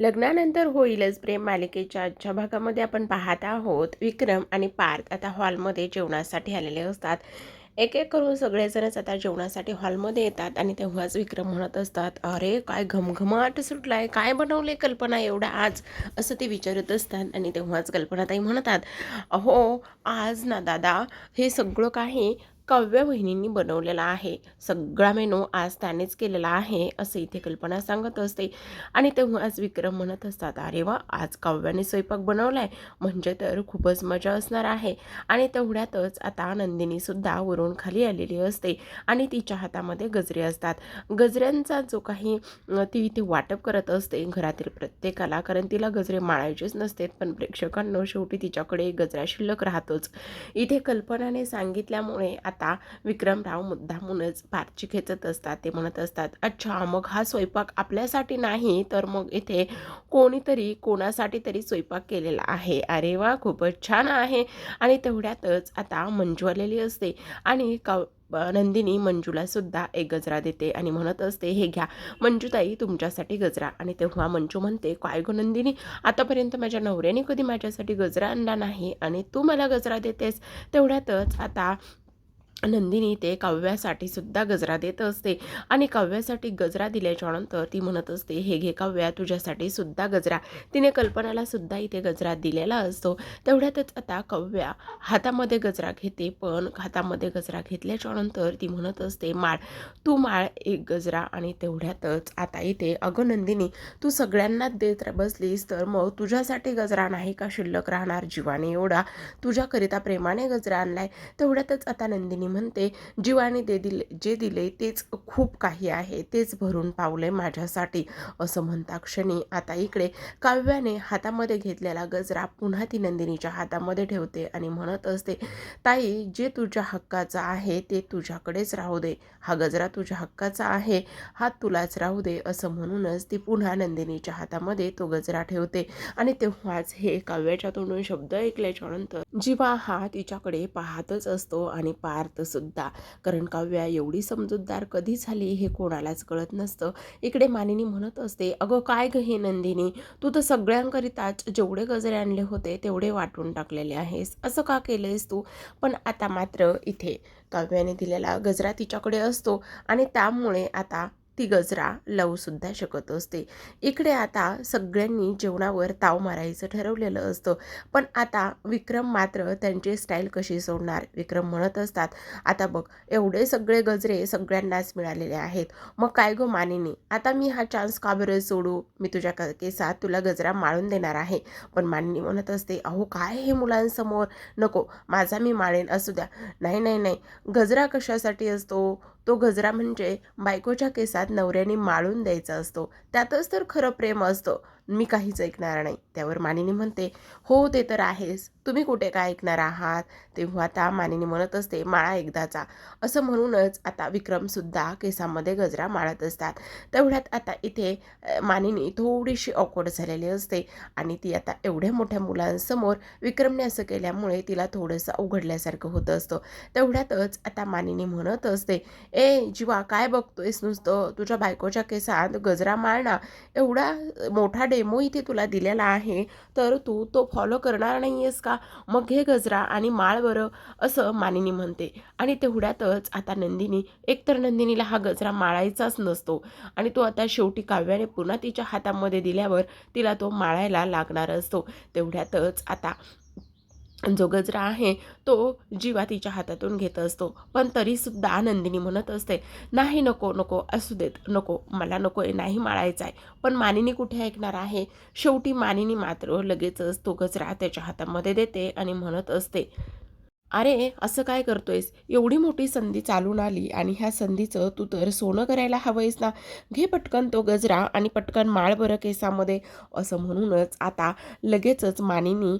लग्नानंतर होईलच प्रेम मालिकेच्या आजच्या भागामध्ये आपण पाहत आहोत. विक्रम आणि पार्थ आता हॉलमध्ये जेवणासाठी आलेले असतात. एक एक करून सगळेजणच आता जेवणासाठी हॉलमध्ये येतात आणि तेव्हाच विक्रम म्हणत असतात अरे काय घमघमाट सुटला आहे काय बनवले कल्पना एवढा आज? असं ते विचारत असतात आणि तेव्हाच कल्पनाताई म्हणतात अहो आज ना दादा हे सगळं काही काव्य वहिनींनी बनवलेला आहे. सगळा मेनू आज त्यानेच केलेला आहे असं इथे कल्पना सांगत असते. आणि तेव्हाच विक्रम म्हणत असतात अरे वा आज काव्याने स्वयंपाक बनवलाय. म्हणजे तर खूपच मजा असणार आहे. आणि तेवढ्यातच आता नंदिनीसुद्धा वरून खाली आलेली असते आणि तिच्या हातामध्ये गजरे असतात. गजऱ्यांचा जो काही ती इथे वाटप करत असते घरातील प्रत्येकाला कारण तिला गजरे माळायचेच नसते पण प्रेक्षकांना शेवटी तिच्याकडे गजरा शिल्लक राहतोच. इथे कल्पनाने सांगितल्यामुळे आता विक्रमराव मुद्दामूनच फारची खेचत असतात. ते म्हणत असतात अच्छा मग हा स्वयंपाक आपल्यासाठी नाही तर मग इथे कोणीतरी कोणासाठी तरी स्वयंपाक केलेला आहे. अरे वा खूपच छान आहे. आणि तेवढ्यातच आता मंजू आलेली असते आणि का नंदिनी मंजूलासुद्धा एक गजरा देते आणि म्हणत असते हे घ्या मंजूताई तुमच्यासाठी गजरा. आणि तेव्हा मंजू म्हणते काय गो नंदिनी आतापर्यंत माझ्या नवऱ्याने कधी माझ्यासाठी गजरा आणला नाही आणि तू मला गजरा देतेस. तेवढ्यातच आता नंदिनी ते काव्यासाठी सुद्धा गजरा देत असते. आणि काव्यासाठी गजरा दिल्याच्यानंतर ती म्हणत असते हे घे काव्या तुझ्यासाठी सुद्धा गजरा. तिने कल्पनाला सुद्धा इथे गजरा दिलेला असतो. तेवढ्यातच आता काव्या हातामध्ये गजरा घेते पण हातामध्ये गजरा घेतल्याच्यानंतर ती म्हणत असते माळ तू माळ एक गजरा. आणि तेवढ्यातच आता इथे अगं नंदिनी तू सगळ्यांनाच देत बसलीस तर मग तुझ्यासाठी गजरा नाही का? शिल्लक राहणार जीवाने एवढा तुझ्याकरिता प्रेमाने गजरा आणलाय. तेवढ्यातच आता नंदिनी म्हणते जीवाने दे दिले जे दिले तेच खूप काही आहे तेच भरून पावले माझ्यासाठी असं म्हणता क्षणी. आता इकडे काव्याने हातामध्ये घेतलेला गजरा पुन्हा ती नंदिनीच्या हातामध्ये ठेवते आणि म्हणत असते ताई जे तुझ्या हक्काचं आहे ते तुझ्याकडेच राहू दे. हा गजरा तुझ्या हक्काचा आहे. हा तुलाच राहू दे असं म्हणूनच ती पुन्हा नंदिनीच्या हातामध्ये तो गजरा ठेवते. आणि तेव्हाच हे काव्याच्या तोंडून शब्द ऐकल्याच्या नंतर जीवा हा तिच्याकडे पाहतच असतो आणि पार्थ सुद्धा. कारण काव्या एवढी समजूतदार कधी झाली हे कोणालाच कळत नसतं. इकडे मानिनी म्हणत असते अगं काय ग हे नंदिनी? तू तर सगळ्यांकरिताच जेवढे गजरे आणले होते तेवढे वाटून टाकलेले आहेस. असं का केलंयस तू? पण आता मात्र इथे काव्याने दिलेला गजरा तिच्याकडे असतो आणि त्यामुळे आता ती गजरा लावूसुद्धा शकत असते. इकडे आता सगळ्यांनी जेवणावर ताव मारायचं ठरवलेलं असतं. पण आता विक्रम मात्र त्यांची स्टाईल कशी सोडणार? विक्रम म्हणत असतात आता बघ एवढे सगळे गजरे सगळ्यांनाच मिळालेले आहेत. मग काय गो मानिनी? आता मी हा चान्स का बरं सोडू? मी तुझ्या केसात तुला गजरा माळून देणार आहे. पण मानिनी म्हणत असते अहो काय हे मुलांसमोर? नको माझा मी माळेन असू द्या. नाही नाही नाही. गजरा कशासाठी असतो? तो गजरा म्हणजे बायकोच्या केसात नवऱ्याने माळून द्यायचा असतो. त्यातच तर खरं प्रेम असतं. मी काहीच ऐकणार नाही. त्यावर मानिनी म्हणते हो ते तर आहेस तुम्ही कुठे काय ऐकणार आहात? तेव्हा आता मानिनी म्हणत असते माळा एकदाचा. असं म्हणूनच आता विक्रमसुद्धा केसामध्ये गजरा माळत असतात. तेवढ्यात आता इथे मानिनी थोडीशी ऑकवर्ड झालेली असते आणि ती आता एवढ्या मोठ्या मुलांसमोर विक्रमने असं केल्यामुळे तिला थोडंसं उघडल्यासारखं होतं असतं. तेवढ्यातच आता मानिनी म्हणत असते ए जीवा काय बघतोयस नुसतं? तुझ्या बायकोच्या केसात गजरा माळणा? एवढा मोठा डेमो इथे तुला दिलेला आहे तर तू तो फॉलो करणार नाही आहेस का? मग हे गजरा आणि माळ बरं असं मानिनी म्हणते. आणि तेवढ्यातच आता नंदिनी एकतर नंदिनीला हा गजरा माळायचाच नसतो. आणि तो आता शेवटी काव्याने पुन्हा तिच्या हातामध्ये दिल्यावर तिला तो माळायला लागणार असतो. तेवढ्यातच आता जो गजरा आहे तो जीवा तिच्या हातातून घेत असतो. पण तरीसुद्धा नंदिनी म्हणत असते नाही नको नको असू देत नको मला नको आहे नाही माळायचा आहे पण मानिनी कुठे ऐकणार आहे? शेवटी मानिनी मात्र लगेचच तो गजरा त्याच्या हातामध्ये देते आणि म्हणत असते अरे असं काय करतोयस? एवढी मोठी संधी चालून आली आणि ह्या संधीचं तू तर सोनं करायला हवंयस ना? घे पटकन तो गजरा आणि पटकन माळ बरं केसामध्ये. असं म्हणूनच आता लगेचच मानिनी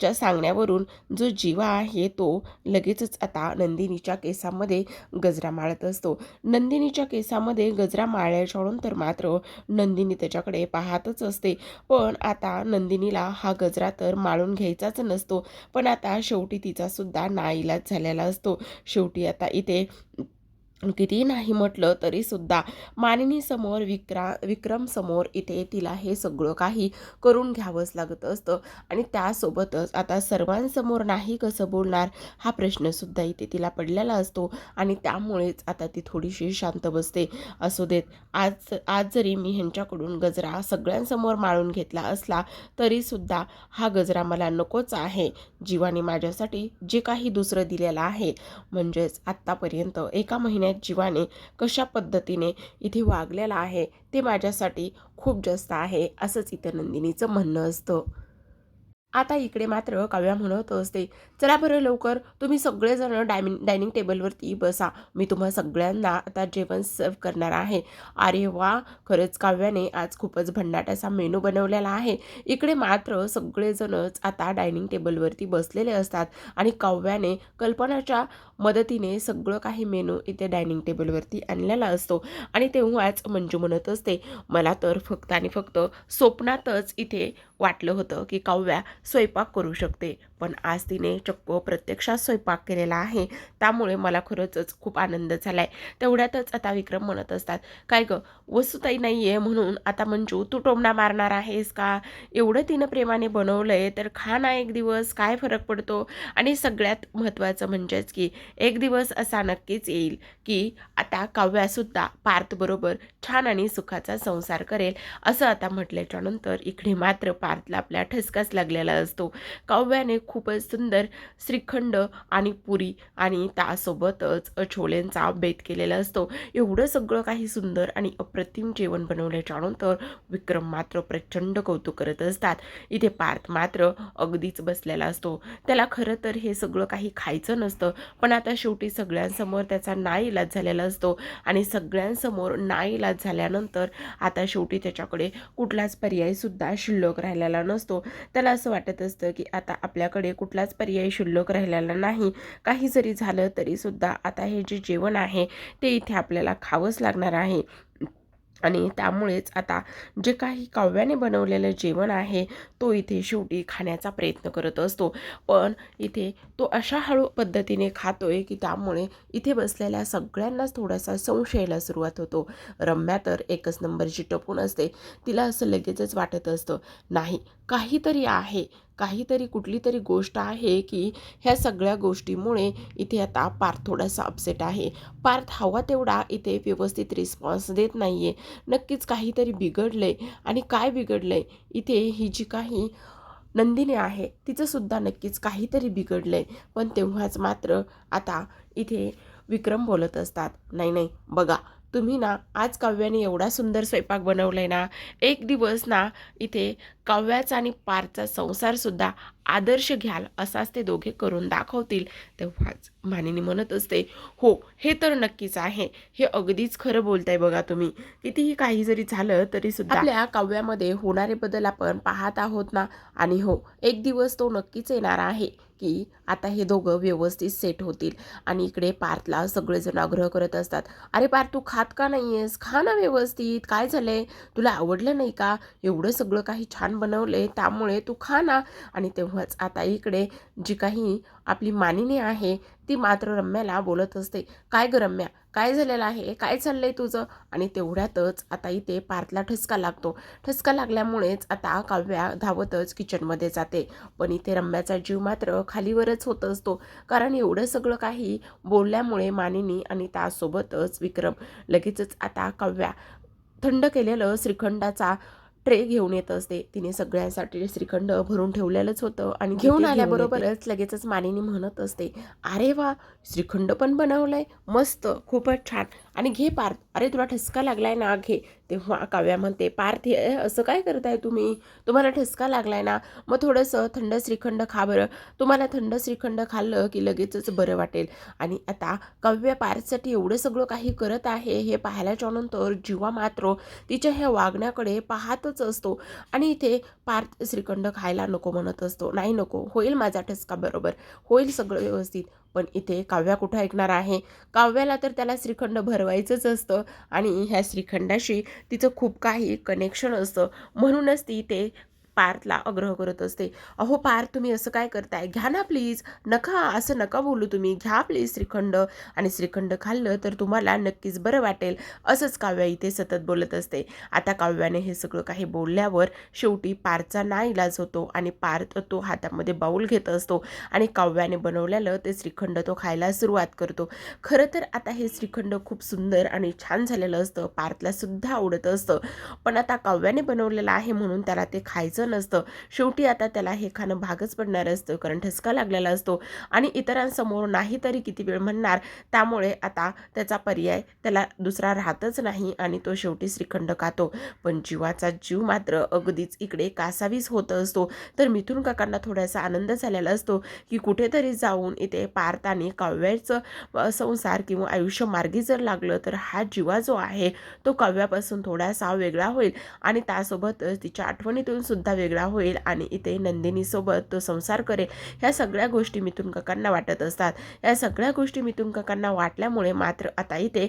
च्या सांगण्यावरून जो जीवा आहे तो लगेचच आता नंदिनीच्या केसामध्ये गजरा माळत असतो. नंदिनीच्या केसामध्ये गजरा माळल्याच्या तर मात्र नंदिनी त्याच्याकडे पाहतच असते. पण आता नंदिनीला हा गजरा तर माळून घ्यायचाच नसतो. पण आता शेवटी तिचा सुद्धा नाईलाज झालेला असतो. शेवटी आता इथे कितीही नाही म्हटलं तरीसुद्धा मानिनीसमोर विक्रा विक्रमसमोर इथे तिला हे सगळं काही करून घ्यावंच लागत असतं. आणि त्यासोबतच आता सर्वांसमोर नाही कसं बोलणार हा प्रश्नसुद्धा इथे तिला पडलेला असतो. आणि त्यामुळेच आता ती थोडीशी शांत बसते. असू देत आज आज जरी मी ह्यांच्याकडून गजरा सगळ्यांसमोर माळून घेतला असला तरीसुद्धा हा गजरा मला नकोच आहे. जीवाने माझ्यासाठी जे काही दुसरं दिलेलं आहे म्हणजेच आत्तापर्यंत एका महिन्यात जीवाने कशा पद्धतीने इथे वागलेला आहे ते माझ्यासाठी खूप जास्त आहे असंच इथं नंदिनीचं म्हणणं असतं. आता इकडे मात्र काव्या म्हणत असते चला बरं लवकर तुम्ही सगळेजण डायमिंग डायनिंग टेबलवरती बसा. मी तुम्हा सगळ्यांना आता जेवण सर्व करणार आहे. अरे वा खरंच काव्याने आज खूपच भन्नाट असा मेनू बनवलेला आहे. इकडे मात्र सगळेजणच आता डायनिंग टेबलवरती बसलेले असतात आणि काव्याने कल्पनाच्या मदतीने सगळं काही मेनू इथे डायनिंग टेबलवरती आणलेला असतो. आणि तेव्हाच मंजू म्हणत असते मला तर फक्त आणि फक्त स्वप्नातच इथे वाटलं होतं की काव्या स्वयंपाक करू शकते. पण आज तिने चक्क प्रत्यक्षात स्वयंपाक केलेला आहे. त्यामुळे मला खरंच खूप आनंद झाला आहे तेवढ्यातच आता विक्रम म्हणत असतात काय गं वस्तुताई नाही आहे म्हणून आता मंजू तू टोमणा मारणार आहेस का? एवढं तिनं प्रेमाने बनवलं आहे तर खा ना एक दिवस काय फरक पडतो? आणि सगळ्यात महत्त्वाचं म्हणजेच की एक दिवस असा नक्कीच येईल की आता काव्यासुद्धा पार्थबरोबर छान आणि सुखाचा संसार करेल असं आता म्हटल्याच्यानंतर इकडे मात्र पार्थला आपल्या ठसकाच लागलेला असतो. काव्याने खूपच सुंदर श्रीखंड आणि पुरी आणि त्यासोबतच छोलेंचा बेत केलेला असतो. एवढं सगळं काही सुंदर आणि अप्रतिम जेवण बनवल्याच्यानंतर विक्रम मात्र प्रचंड कौतुक करत असतात. इथे पार्थ मात्र अगदीच बसलेला असतो. त्याला खरं तर हे सगळं काही खायचं नसतं पण आता शेवटी सगळ्यांसमोर त्याचा नाईलाज झालेला असतो आणि सगळ्यांसमोर नाईलाज झाल्यानंतर आता शेवटी त्याच्याकडे कुठलाच पर्यायसुद्धा शिल्लक राहिलेला नसतो. त्याला असं वाटत असतं की आता आपल्याकडे कुठलाच पर्याय शिल्लक राहिलेला नाही. काही जरी झालं तरीसुद्धा आता हे जे जेवण आहे ते इथे आपल्याला खावंच लागणार आहे. आणि त्यामुळेच आता जे काही काव्याने बनवलेलं जेवण आहे तो इथे शेवटी खाण्याचा प्रयत्न करत असतो. पण इथे तो अशा हळू पद्धतीने खातोय की त्यामुळे इथे बसलेल्या सगळ्यांनाच थोडासा संशयाला सुरुवात होतो. रम्या तर एकच नंबरची टपून असते. तिला असं लगेचच वाटत असतं नाही काहीतरी आहे. काहीतरी कुठली तरी गोष्ट आहे की ह्या सगळ्या गोष्टीमुळे इथे आता पार्थ थोडासा अपसेट आहे. पार्थ हवा तेवढा इथे व्यवस्थित रिस्पॉन्स देत नाही आहे नक्कीच काहीतरी बिघडलं आहे आणि काय बिघडलं आहे इथे ही जी काही नंदिनी आहे तिचंसुद्धा नक्कीच काहीतरी बिघडलं आहे पण तेव्हाच मात्र आता इथे विक्रम बोलत असतात नाही नाही बघा तुम्ही ना आज काव्याने एवढा सुंदर स्वयंपाक बनवलाय ना एक दिवस ना इथे काव्याचा आणि पारचा संसारसुद्धा आदर्श घ्याल असाच ते दोघे करून दाखवतील तेव्हाच मानिनी म्हणत असते हो हे तर नक्कीच आहे. हे अगदीच खरं बोलताय बघा तुम्ही. कितीही काही जरी झालं तरी सुद्धा आपल्या काव्यामध्ये होणारे बदल आपण पाहत आहोत ना? आणि हो एक दिवस तो नक्कीच येणार आहे की आता हे दोघं व्यवस्थित सेट होतील आणि इकडे पार्थला सगळेजण आग्रह करत असतात. अरे पार्थ तू खात का नाही आहेस खा ना व्यवस्थित. काय झालंय? तुला आवडलं नाही का? एवढं सगळं काही छान बनवले त्यामुळे तू खा ना. आणि तेव्हाच आता इकडे जी काही आपली मानिनी आहे ती मात्र रम्याला बोलत असते काय ग रम्या? काय झालेलं आहे? काय चाललंय तुझं? आणि तेवढ्यातच आता इथे पार्थला ठसका लागतो. ठसका लागल्यामुळेच आता काव्या धावतच किचनमध्ये जाते. पण इथे रम्याचा जीव मात्र खालीवरच होत असतो. कारण एवढं सगळं काही बोलल्यामुळे मानिनी आणि त्यासोबतच विक्रम लगेचच आता काव्या थंड केलेलं श्रीखंडाचा ट्रे घेऊन येत असते. तिने सगळ्यांसाठी श्रीखंड भरून ठेवलेलंच होतं आणि घेऊन आल्याबरोबरच लगेचच मानिनी म्हणत असते अरे वा श्रीखंड पण बनवलंय मस्त खूपच छान. आणि घे पार्थ अरे तुला ठसका लागलाय ना घे. तेव्हा काव्या म्हणते पार्थ हे असं काय करताय तुम्ही? तुम्हाला ठसका लागलाय ना? मग थोडंसं थंड श्रीखंड खा बरं. तुम्हाला थंड श्रीखंड खाल्लं की लगेचच बरं वाटेल. आणि आता काव्य पार्थसाठी एवढं सगळं काही करत आहे हे पाहिल्याच्या नंतर जीवा मात्र तिच्या ह्या वागण्याकडे पाहतच असतो. आणि इथे पार्थ श्रीखंड खायला नको म्हणत असतो. नाही नको होईल माझा ठसका बरोबर होईल सगळं व्यवस्थित पण इथे काव्या कुठं ऐकणार आहे? काव्याला तर त्याला श्रीखंड भरवायचंच असतं आणि ह्या श्रीखंडाशी तिचं खूप काही कनेक्शन असतं. म्हणूनच ती इथे पार्थला आग्रह करत असते. अहो पार्थ तुम्ही असं काय करताय? घ्या ना प्लीज नका असं नका बोलू तुम्ही. घ्या प्लीज श्रीखंड. आणि श्रीखंड खाल्लं तर तुम्हाला नक्कीच बरं वाटेल असंच काव्या इथे सतत बोलत असते. आता काव्याने हे सगळं काही बोलल्यावर शेवटी पारचा ना इलाज होतो आणि पार्थ तो हातामध्ये बाऊल घेत असतो आणि काव्याने बनवलेलं ते श्रीखंड तो खायला सुरुवात करतो. खरं तर आता हे श्रीखंड खूप सुंदर आणि छान झालेलं असतं. पार्थला सुद्धा आवडत असतं. पण आता काव्याने बनवलेलं आहे म्हणून त्याला ते खायचं नसतं शेवटी आता त्याला हे खाणं भागच पडणार असतं कारण ठसका लागलेला असतो आणि इतरांसमोर नाही तरी किती वेळ म्हणणार. त्यामुळे आता त्याचा पर्याय त्याला दुसरा राहतच नाही आणि तो शेवटी श्रीखंड खातो. पण जीवाचा जीव मात्र अगदीच इकडे कासावीस होत असतो. तर मिथून काकांना थोडासा आनंद झालेला असतो की कुठेतरी जाऊन इथे पारताने काव्याचं संसार किंवा आयुष्य मार्गी जर लागलं तर हा जीवा जो आहे तो काव्यापासून थोडासा वेगळा होईल आणि त्यासोबतच तिच्या आठवणीतून सुद्धा वेगळा होईल आणि इथे नंदिनीसोबत तो संसार करेल ह्या सगळ्या गोष्टी मिथून काकांना वाटत असतात. या सगळ्या गोष्टी मिथून काकांना वाटल्यामुळे मात्र आता इथे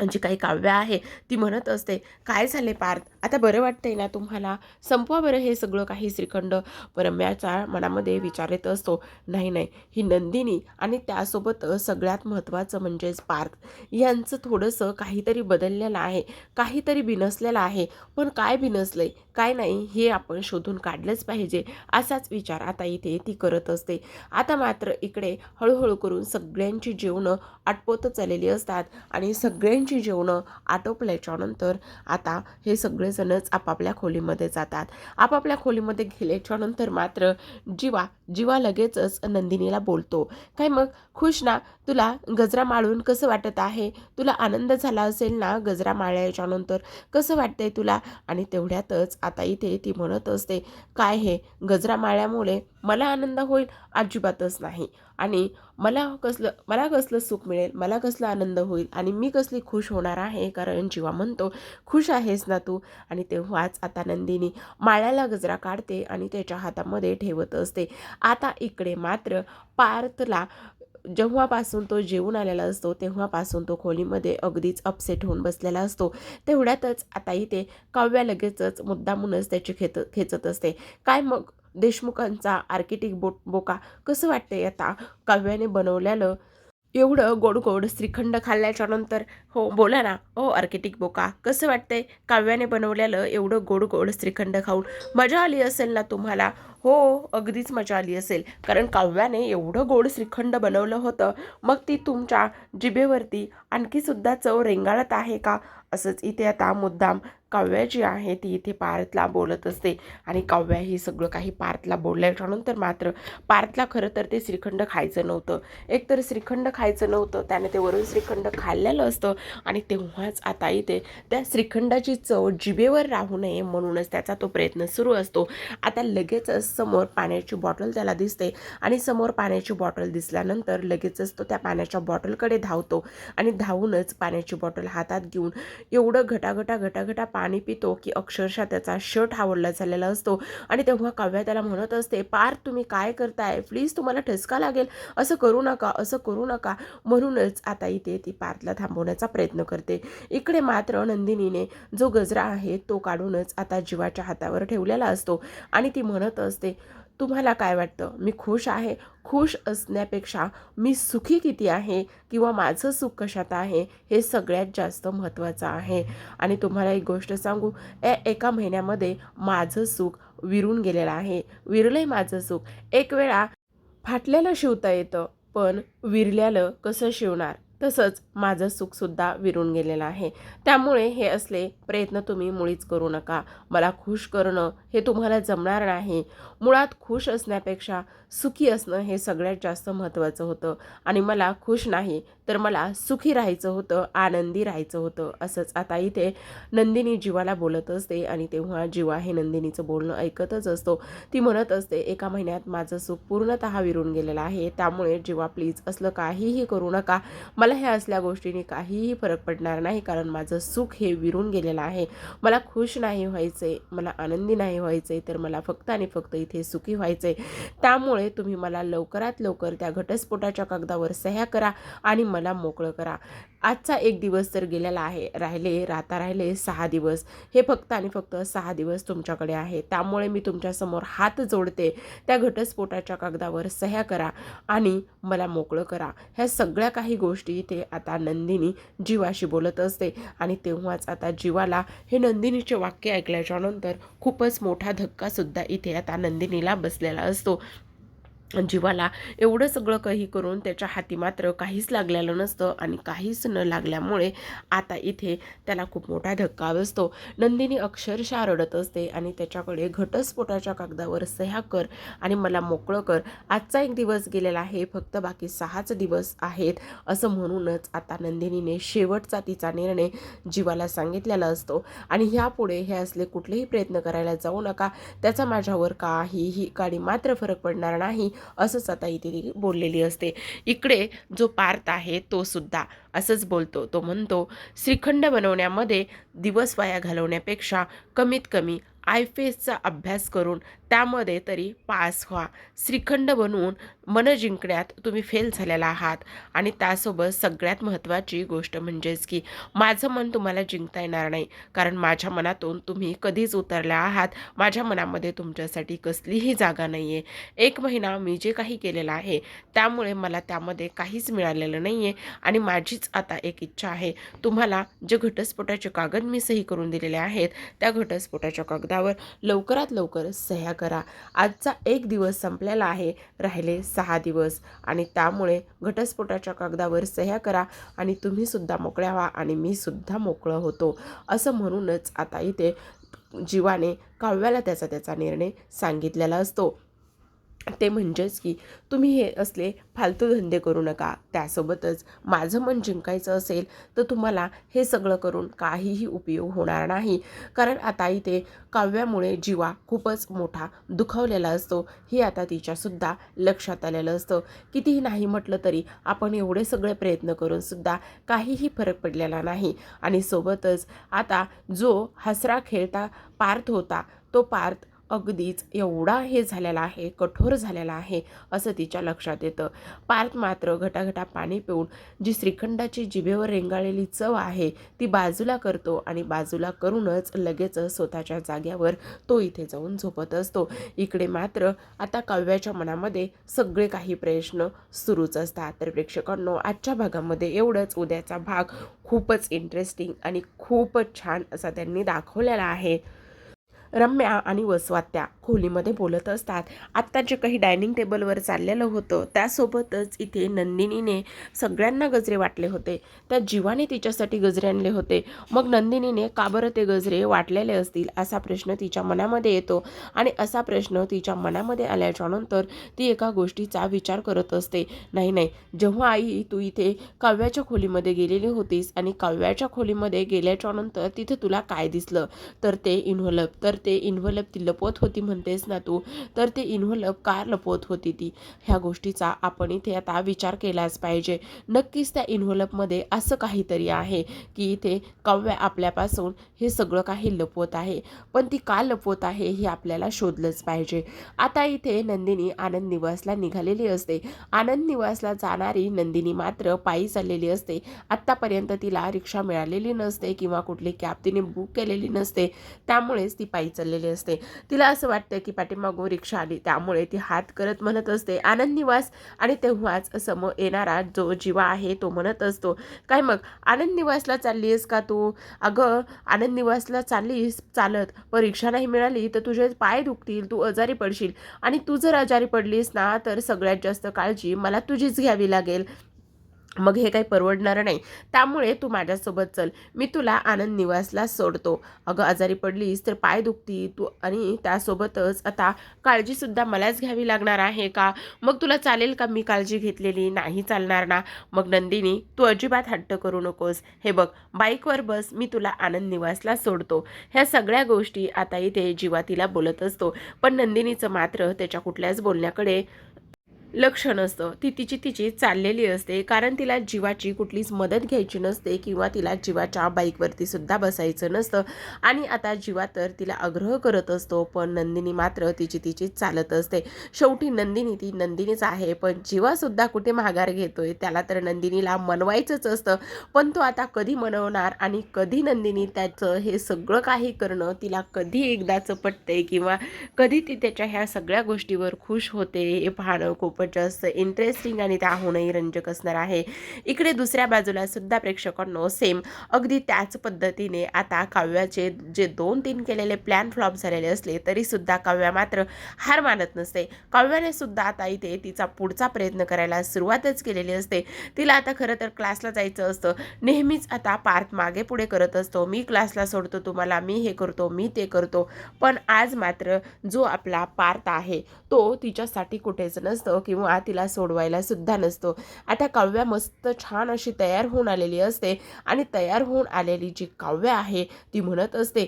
जी काही काव्य आहे ती म्हणत असते काय झाले पार्थ? आता बरं वाटतंय ना तुम्हाला? संपवा बरं हे सगळं काही श्रीखंड. परम्याच्या मनामध्ये विचार येत असतो नाही नाही ही नंदिनी आणि त्यासोबत सगळ्यात महत्त्वाचं म्हणजेच पार्थ यांचं थोडंसं काहीतरी बदललेलं आहे काहीतरी बिनसलेलं आहे. पण काय बिनसलंय काय नाही हे आपण शोधून काढलंच पाहिजे. असाच विचार आता इथे ती करत असते. आता मात्र इकडे हळूहळू करून सगळ्यांची जेवणं आटपोतच आलेली असतात आणि सगळ्यांची जेवणं आटोपल्याच्यानंतर आता हे सगळे सगळेजणच आपापल्या खोलीमध्ये जातात. आपापल्या खोलीमध्ये गेल्याच्यानंतर मात्र जीवा जीवा लगेचच नंदिनीला बोलतो. काय मग? खुश ना? तुला गजरा माळून कसं वाटत आहे? तुला आनंद झाला असेल ना गजरा माळल्याच्यानंतर? कसं वाटतंय तुला? आणि तेवढ्यातच आता इथे ती म्हणत असते काय हे? गजरा माळ्यामुळे मला आनंद होईल अजिबातच नाही. आणि मला कसलं मला कसलं सुख मिळेल मला कसला आनंद होईल आणि मी कसली खुश होणार आहे कारण जीवा म्हणतो खुश आहेस ना तू? आणि तेव्हाच आता नंदिनी माळ्याला गजरा काढते आणि त्याच्या हातामध्ये ठेवत असते. आता इकडे मात्र पार्थला जेव्हापासून तो जेवून आलेला असतो तेव्हापासून तो खोलीमध्ये अगदीच अपसेट होऊन बसलेला असतो. तेवढ्यातच आता इथे काव्या लगेचच मुद्दामूनच त्याची खेत खेचत असते. काय मग देशमुखांचा आर्किटिक बो बोका. कसं वाटतंय आता? काव्याने बनवलेलं एवढं गोड गोड श्रीखंड खाल्ल्याच्या नंतर हो बोला ना. ओ आर्किटिक बोका. कसं वाटतंय? काव्याने बनवलेलं एवढं गोड गोड श्रीखंड खाऊन मजा आली असेल ना तुम्हाला? हो अगदीच मजा आली असेल. कारण काव्याने एवढं गोड श्रीखंड बनवलं होतं. मग ती तुमच्या जिभेवरती आणखी सुद्धा चव रेंगाळत आहे का? असंच इथे आता मुद्दाम काव्या जी आहे ती इथे पार्थला बोलत असते. आणि काव्या ही सगळं काही पार्थला बोलल्याच्यानंतर मात्र पार्थला खरं तर ते श्रीखंड खायचं नव्हतं. एकतर श्रीखंड खायचं नव्हतं त्याने ते वरून श्रीखंड खाल्लेलं असतं. आणि तेव्हाच आता इथे त्या श्रीखंडाची चव जिभेवर राहू नये म्हणूनच त्याचा तो प्रयत्न सुरू असतो. आता लगेचच समोर पाण्याची बॉटल त्याला दिसते. आणि समोर पाण्याची बॉटल दिसल्यानंतर लगेचच तो त्या पाण्याच्या बॉटलकडे धावतो. आणि धावूनच पाण्याची बॉटल हातात घेऊन एवढं घटाघटा घटाघटा पाणी पितो की अक्षरशः त्याचा शर्ट आवडला झालेला असतो. आणि तेव्हा काव्या त्याला म्हणत असते पार तुम्ही काय करताय? प्लीज तुम्हाला ठसका लागेल. असं करू नका असं करू नका. म्हणूनच आता इथे ती पार्थला थांबवण्याचा प्रयत्न करते. इकडे मात्र नंदिनीने जो गजरा आहे तो काढूनच आता जीवाच्या हातावर ठेवलेला असतो. आणि ती म्हणत असते तुम्हाला काय वाटतं? मी खुश आहे? खुश असण्यापेक्षा मी सुखी किती आहे? किंवा माझं सुख कशात आहे? हे सगळ्यात जास्त महत्त्वाचं आहे. आणि तुम्हाला एक गोष्ट सांगू ए एका महिन्यामध्ये माझं सुख विरून गेलेलं आहे. विरलंय माझं सुख. एक वेळा फाटलेलं शिवता येतं पण विरल्यालं कसं शिवणार? तसंच माझं सुखसुद्धा विरून गेलेलं आहे. त्यामुळे हे असले प्रयत्न तुम्ही मुळीच करू नका. मला खुश करणं हे तुम्हाला जमणार नाही. मुळात खुश असण्यापेक्षा सुखी असणं हे सगळ्यात जास्त महत्त्वाचं होतं. आणि मला खुश नाही तर मला सुखी राहायचं होतं आनंदी राहायचं होतं असंच आता इथे नंदिनी जीवाला बोलत असते आणि तेव्हा जीवा हे नंदिनीचं बोलणं ऐकतच असतो. ती म्हणत असते एका महिन्यात माझं सुख पूर्णतः विरून गेलेलं आहे त्यामुळे जीवा प्लीज असलं काहीही करू नका. मला ह्या असल्या गोष्टीने काहीही फरक पडणार नाही कारण माझं सुख हे विरून गेलेलं आहे. मला खुश नाही व्हायचं मला आनंदी नाही व्हायचं तर मला फक्त आणि फक्त इथे इथे सुखी व्हायचं. त्यामुळे तुम्ही मला लवकरात लवकर त्या घटस्फोटाच्या कागदावर सह्या करा आणि मला मोकळं करा. आजचा एक दिवस तर गेलेला आहे राहिले राहता राहिले सहा दिवस. हे फक्त आणि फक्त सहा दिवस तुमच्याकडे आहे. त्यामुळे मी तुमच्यासमोर हात जोडते. त्या घटस्फोटाच्या कागदावर सह्या करा आणि मला मोकळं करा. ह्या सगळ्या काही गोष्टी इथे आता नंदिनी जीवाशी बोलत असते आणि तेव्हाच आता जीवाला हे नंदिनीचे वाक्य ऐकल्याच्यानंतर खूपच मोठा धक्कासुद्धा इथे आता नंदिनीला बसलेला असतो. जीवाला एवढं सगळं काही करून त्याच्या हाती मात्र काहीच लागलेलं नसतं आणि काहीच न लागल्यामुळे आता इथे त्याला खूप मोठा धक्का बसतो. नंदिनी अक्षरशः रडत असते आणि त्याच्याकडे घटस्फोटाच्या कागदावर सह्या कर आणि मला मोकळं कर. आजचा एक दिवस गेलेला आहे फक्त बाकी सहाच दिवस आहेत असं म्हणूनच आता नंदिनीने शेवटचा तिचा निर्णय जीवाला सांगितलेला असतो. आणि ह्यापुढे हे असले कुठलेही प्रयत्न करायला जाऊ नका. त्याचा माझ्यावर काहीही काळी मात्र फरक पडणार नाही. असंच आता इथे ती बोललेली असते. इकडे जो पार्थ आहे तो सुद्धा असंच बोलतो. तो म्हणतो श्रीखंड बनवण्यामध्ये दिवस वाया घालवण्यापेक्षा कमीत कमी आय फेसचा अभ्यास करून त्यामध्ये तरी पास व्हा. श्रीखंड बनवून मन जिंकण्यात तुम्ही फेल झालेला आहात. आणि त्यासोबत सगळ्यात महत्त्वाची गोष्ट म्हणजेच की माझं मन तुम्हाला जिंकता येणार नाही. कारण माझ्या मनातून तुम्ही कधीच उतरल्या आहात. माझ्या मनामध्ये तुमच्यासाठी कसलीही जागा नाही आहे एक महिना मी जे काही केलेलं आहे त्यामुळे मला त्यामध्ये काहीच मिळालेलं नाही आहे आणि माझीच आता एक इच्छा आहे. तुम्हाला जे घटस्फोटाचे कागद मी सही करून दिलेले आहेत त्या घटस्फोटाच्या कागद कागदावर लवकरात लवकर सह्या करा. आजचा एक दिवस संपलेला आहे. राहिले सहा दिवस आणि त्यामुळे घटस्फोटाच्या कागदावर सह्या करा आणि तुम्हीसुद्धा मोकळ्या व्हा आणि मी सुद्धा मोकळं होतो. असं म्हणूनच आता इथे जीवाने काव्याला त्याचा त्याचा निर्णय सांगितलेला असतो. ते म्हणजेच की तुम्ही हे असले फालतू धंदे करू नका. त्यासोबतच माझं मन जिंकायचं असेल तर तुम्हाला हे सगळं करून काहीही उपयोग होणार नाही. कारण आता इथे काव्यामुळे जीवा खूपच मोठा दुखावलेला असतो. हे आता तिच्यासुद्धा लक्षात आलेलं असतं. कितीही नाही म्हटलं तरी आपण एवढे सगळे प्रयत्न करूनसुद्धा काहीही फरक पडलेला नाही. आणि सोबतच आता जो हसरा खेळता पार्थ होता तो पार्थ अगदीच एवढा हे झालेला आहे कठोर झालेला आहे असं तिच्या लक्षात येतं. पार्थ मात्र घटाघटा पाणी पिऊन जी श्रीखंडाची जिभेवर रेंगाळलेली चव आहे ती बाजूला करतो आणि बाजूला करूनच लगेच स्वतःच्या जाग्यावर तो इथे जाऊन झोपत असतो. इकडे मात्र आता काव्याच्या मनामध्ये सगळे काही प्रश्न सुरूच असतात. तर प्रेक्षकांनो आजच्या भागामध्ये एवढंच. उद्याचा भाग खूपच इंटरेस्टिंग आणि खूपच छान असा त्यांनी दाखवलेला आहे. रम्या आणि वसवात्या खोलीमध्ये बोलत असतात. आत्ता जे काही डायनिंग टेबलवर चाललेलं होतं त्यासोबतच इथे नंदिनीने सगळ्यांना गजरे वाटले होते. त्या जीवाने तिच्यासाठी गजरे आणले होते. मग नंदिनीने का बरं ते गजरे वाटलेले असतील असा प्रश्न तिच्या मनामध्ये येतो. आणि असा प्रश्न तिच्या मनामध्ये आल्याच्यानंतर ती एका गोष्टीचा विचार करत असते. नाही नाही जेव्हा आई तू इथे काव्याच्या खोलीमध्ये गेलेली होतीस आणि काव्याच्या खोलीमध्ये गेल्याच्यानंतर तिथे तुला काय दिसलं? तर ते इन्व्हॉल्व तर ते इन्व्हलप ती लपवत होती म्हणतेस ना तू तर ते इन्व्हलप का लपवत होती ती? ह्या गोष्टीचा आपण इथे आता विचार केलाच पाहिजे. नक्कीच त्या इन्व्हलपमध्ये असं काहीतरी आहे की इथे काव्य आपल्यापासून हे सगळं काही लपवत आहे. पण ती का लपवत आहे हे आपल्याला शोधलंच पाहिजे. आता इथे नंदिनी आनंद निवासला निघालेली असते. आनंद निवासला जाणारी नंदिनी मात्र पायी चाललेली असते. आत्तापर्यंत तिला रिक्षा मिळालेली नसते किंवा कुठली कॅब तिने बुक केलेली नसते. त्यामुळेच ती पायी चाललेली असते. तिला असं वाटतं की पाठीमागून रिक्षा आली त्यामुळे ती हात करत म्हणत असते. आनंद निवास आणि तेव्हाच समोर येणारा जो जीवा आहे तो म्हणत असतो काय मग आनंद निवासला चालली आहेस का तू? अगं आनंद निवासला चाललीस चालत पण रिक्षा नाही मिळाली तर तुझे पाय दुखतील तू आजारी पडशील. आणि तू जर आजारी पडलीस ना तर सगळ्यात जास्त काळजी मला तुझीच घ्यावी लागेल. मग हे काही परवडणारं नाही. त्यामुळे तू माझ्यासोबत चल. मी तुला आनंद निवासला सोडतो. अगं आजारी पडलीस तर पाय दुखती तू आणि त्यासोबतच आता काळजीसुद्धा मलाच घ्यावी लागणार आहे का? मग तुला चालेल का मी काळजी घेतलेली? नाही चालणार ना. मग नंदिनी तू अजिबात हट्ट करू नकोस. हे बघ बाईकवर बस मी तुला आनंद निवासला सोडतो. ह्या सगळ्या गोष्टी आता इथे जीवा तिला बोलत असतो. पण नंदिनीचं मात्र त्याच्या कुठल्याच बोलण्याकडे लक्ष नसतं ती तिची तिची चाललेली असते. कारण तिला जीवाची कुठलीच मदत घ्यायची नसते किंवा तिला जीवाच्या बाईकवरती सुद्धा बसायचं नसतं. आणि आता जीवा तर तिला आग्रह करत असतो पण नंदिनी मात्र तिची तिची चालत असते. शेवटी नंदिनी ती नंदिनीच आहे पण जीवासुद्धा कुठे माघार घेतोय त्याला तर नंदिनीला मनवायचंच असतं. पण तो आता कधी मनवणार आणि कधी नंदिनी त्याचं हे सगळं काही करणं तिला कधी एकदाचं पटते किंवा कधी ती त्याच्या ह्या सगळ्या गोष्टीवर खुश होते हे पाहणं खूप खूपच जास्त इंटरेस्टिंग आणि त्याहूनही रंजक असणार आहे. इकडे दुसऱ्या बाजूला सुद्धा प्रेक्षकांनो सेम अगदी त्याच पद्धतीने आता काव्याचे जे दोन तीन केलेले प्लॅन फ्लॉप झालेले असले तरी सुद्धा काव्या मात्र हार मानत नसते. काव्याने सुद्धा आता इथे तिचा पुढचा प्रयत्न करायला सुरुवातच केलेली असते. तिला आता खरं तर क्लासला जायचं असतं. नेहमीच आता पार्थ मागे पुढे करत असतो. मी क्लासला सोडतो तुम्हाला मी हे करतो मी ते करतो. पण आज मात्र जो आपला पार्थ आहे तो तिच्यासाठी कुठेच नसतं. किंवा तिला सोडवायला सुद्धा नसतो. आता काव्या मस्त छान अशी तयार होऊन आलेली असते आणि तयार होऊन आलेली जी काव्य आहे ती म्हणत असते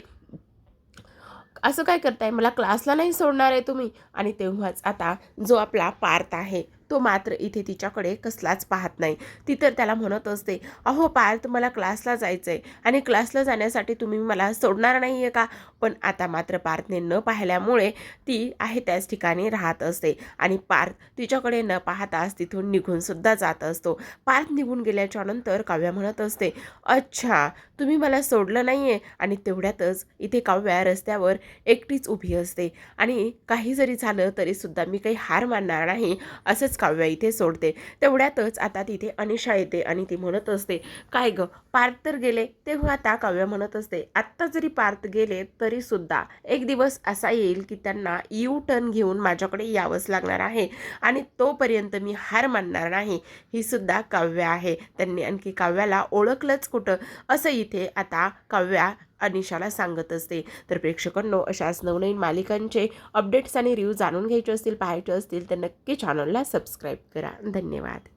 असं काय करताय? मला क्लासला नाही सोडणार आहे तुम्ही. आणि तेव्हाच आता जो आपला पार्थ आहे तो मात्र इथे तिच्याकडे कसलाच पाहत नाही. ती तर त्याला म्हणत असते अहो पार्थ मला क्लासला जायचं आहे आणि क्लासला जाण्यासाठी तुम्ही मला सोडणार नाही आहे का? पण आता मात्र पार्थने न पाहिल्यामुळे ती आहे त्याच ठिकाणी राहत असते आणि पार्थ तिच्याकडे न पाहताच तिथून निघूनसुद्धा जात असतो. पार्थ निघून गेल्याच्यानंतर काव्या म्हणत असते अच्छा तुम्ही मला सोडलं नाही आहे आणि तेवढ्यातच इथे काव्या रस्त्यावर एकटीच उभी असते. आणि काही जरी झालं तरीसुद्धा मी काही हार मानणार नाही असंच काव्या इथे सोडते. तेवढ्यातच आता तिथे अनिशा येते आणि ती म्हणत असते काय गं पार्थ तर गेले. तेव्हा आता काव्या म्हणत असते आत्ता जरी पार्थ गेले तरीसुद्धा एक दिवस असा येईल की त्यांना यू टर्न घेऊन माझ्याकडे यावंच लागणार आहे आणि तोपर्यंत मी हार मानणार नाही. ही सुद्धा काव्य आहे. त्यांनी आणखी काव्याला ओळखलंच कुठं? असं इथे आता काव्या अनिशाला सांगत असते. तर प्रेक्षकांनो अशाच नवनवीन मालिकांचे अपडेट्स आणि रिव्ह्यू जाणून घ्यायचे असतील पाहायचे असतील तर नक्की चॅनलला सबस्क्राईब करा. धन्यवाद.